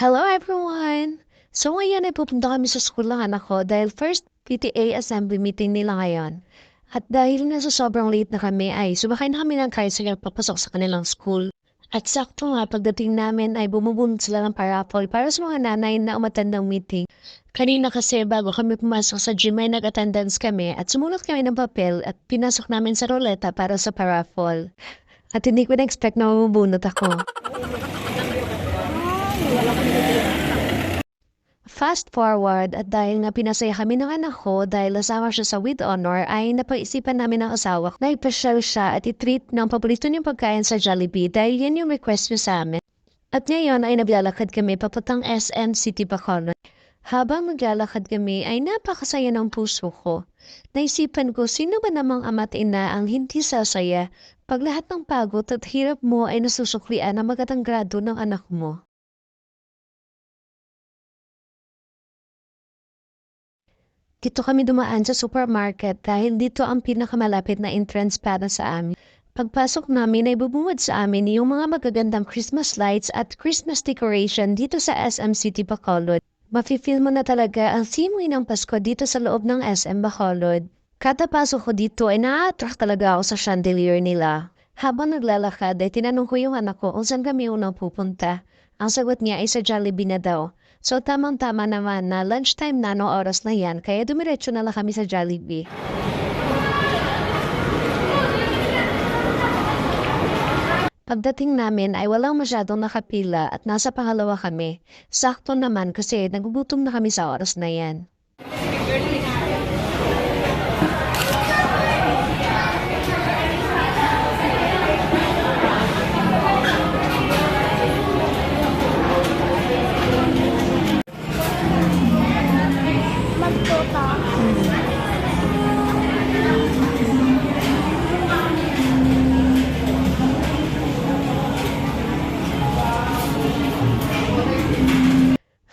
Hello everyone! So ngayon ay pupunta kami sa skulahan ako dahil first PTA assembly meeting nila ngayon. At dahil na sa sobrang late na kami ay sumakay na kami ng tricycle papasok sa kanilang school. At sakto nga pagdating namin ay bumubunod sila ng parapol para sa mga nanay na umatend ng meeting. Kanina kasi bago kami pumasok sa gym ay nag-attendance kami at sumulat kami ng papel at pinasok namin sa roleta para sa parapol. At hindi ko na-expect na mabubunot ako. Fast forward at dahil nga pinasaya kami ng anak ko dahil nasama siya sa with honor ay napag-isipan namin ng asawa ko na ipasyal siya at itreat ng paborito niyong pagkain sa Jollibee dahil yan yung request niyo sa amin. At ngayon ay naglalakad kami papuntang SM City Bacolod. Habang naglalakad kami ay napakasaya ng puso ko. Naisipan ko sino ba namang ama't ina ang hindi sasaya pag lahat ng pagod at hirap mo ay nasusuklian ng magandang grado ng anak mo. Dito kami dumaan sa supermarket dahil dito ang pinakamalapit na entrance para sa amin. Pagpasok namin ay bubungad sa amin yung mga magagandang Christmas lights at Christmas decoration dito sa SM City Bacolod. Mafe-feel mo na talaga ang simoy ng Pasko dito sa loob ng SM Bacolod. Kada pasok ko dito ay na-attract talaga ako sa chandelier nila. Habang naglalakad ay tinanong ko yung anak ko kung saan kami unang pupunta. Ang sagot niya ay sa Jollibee na daw. So tamang-tama naman na lunchtime na no oras na yan kaya dumiretso na lang kami sa Jollibee. Pagdating namin ay walang masyadong nakapila at nasa pangalawa kami. Sakto naman kasi nagugutom na kami sa oras na yan.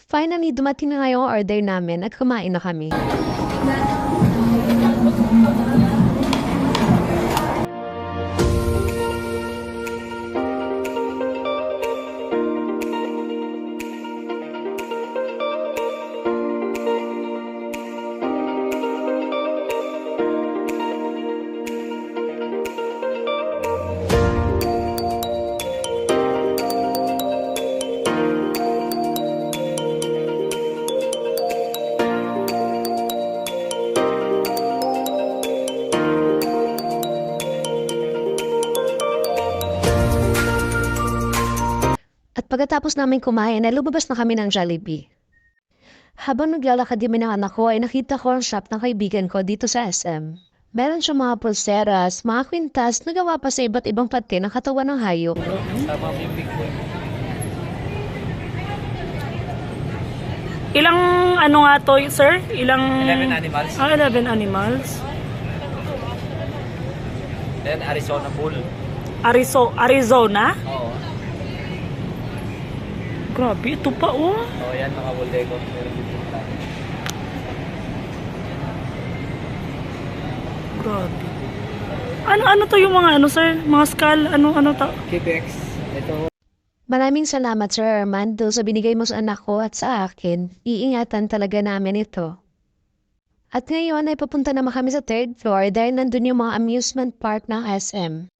Finally, dumating na nga order namin at kumain na kami. Pagkatapos namin kumain ay lumabas na kami ng Jollibee. Habang naglalakad kami ng anak ko ay nakita ko ang shop ng kaibigan ko dito sa SM. Meron siya mga pulseras, mga kwintas na gawa pa sa iba't ibang pati ng katawan ng hayop. Ilang ano nga to, sir? Ilang... 11 animals. Ah, 11 animals. Then Arizona Bull. Arizo Arizona? Oo. Grabe, ito pa oh. Oo, yan mga Buldego. Meron din po tayo. Grabe. Ano ano to yung mga ano sir? Mga skull, ano ano to? Kibex. Ito. Maraming salamat Sir Armando sa binigay mo sa anak ko at sa akin. Iingatan talaga namin ito. At ngayon ay papunta naman kami sa third floor dahil nandun yung mga amusement park ng SM.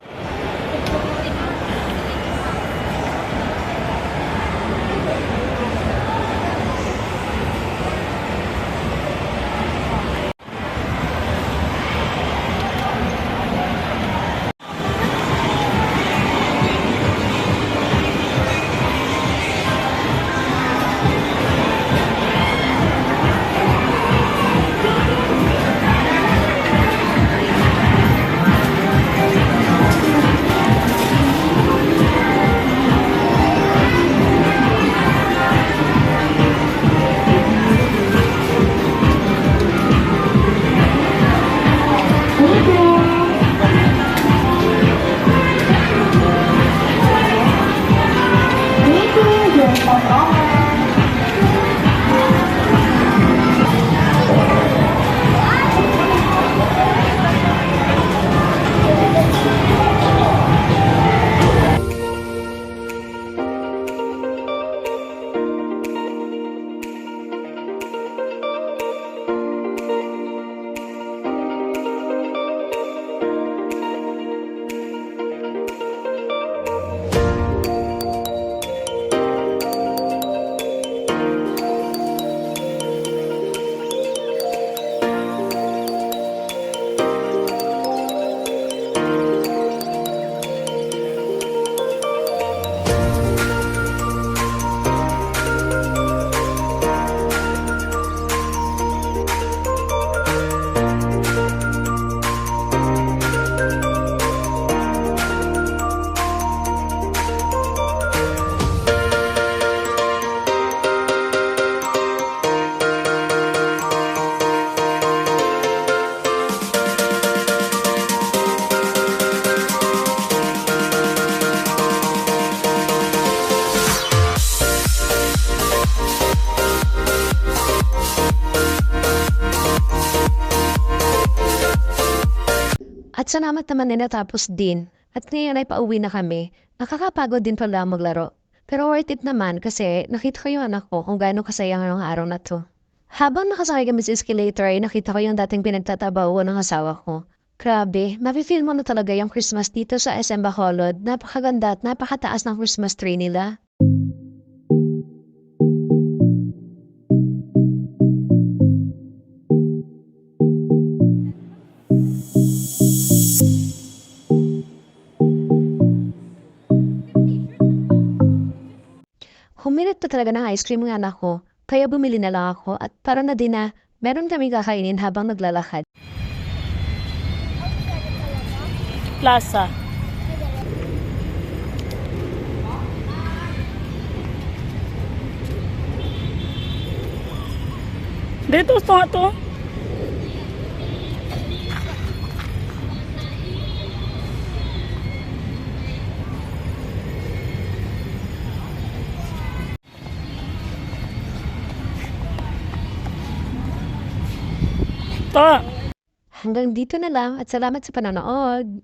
At salamat naman na natapos din. At ngayon ay pauwi na kami. Nakakapagod din pala maglaro. Pero worth it naman kasi nakita ko yung anak ko kung gaano kasaya ngayong araw na to. Habang nakasakay kami sa escalator ay nakita ko yung dating pinagtatabaho ng asawa ko. Grabe, mafe-feel mo na talaga yung Christmas dito sa SM Bacolod. Napakaganda at napakataas ng Christmas tree nila. Humirit talaga ng ice cream ng anak ko, kaya bumili na lang ako at para na din na meron kami kakainin habang naglalakad. Plaza. Dito, gusto nga To. Hanggang dito na lang at salamat sa panonood.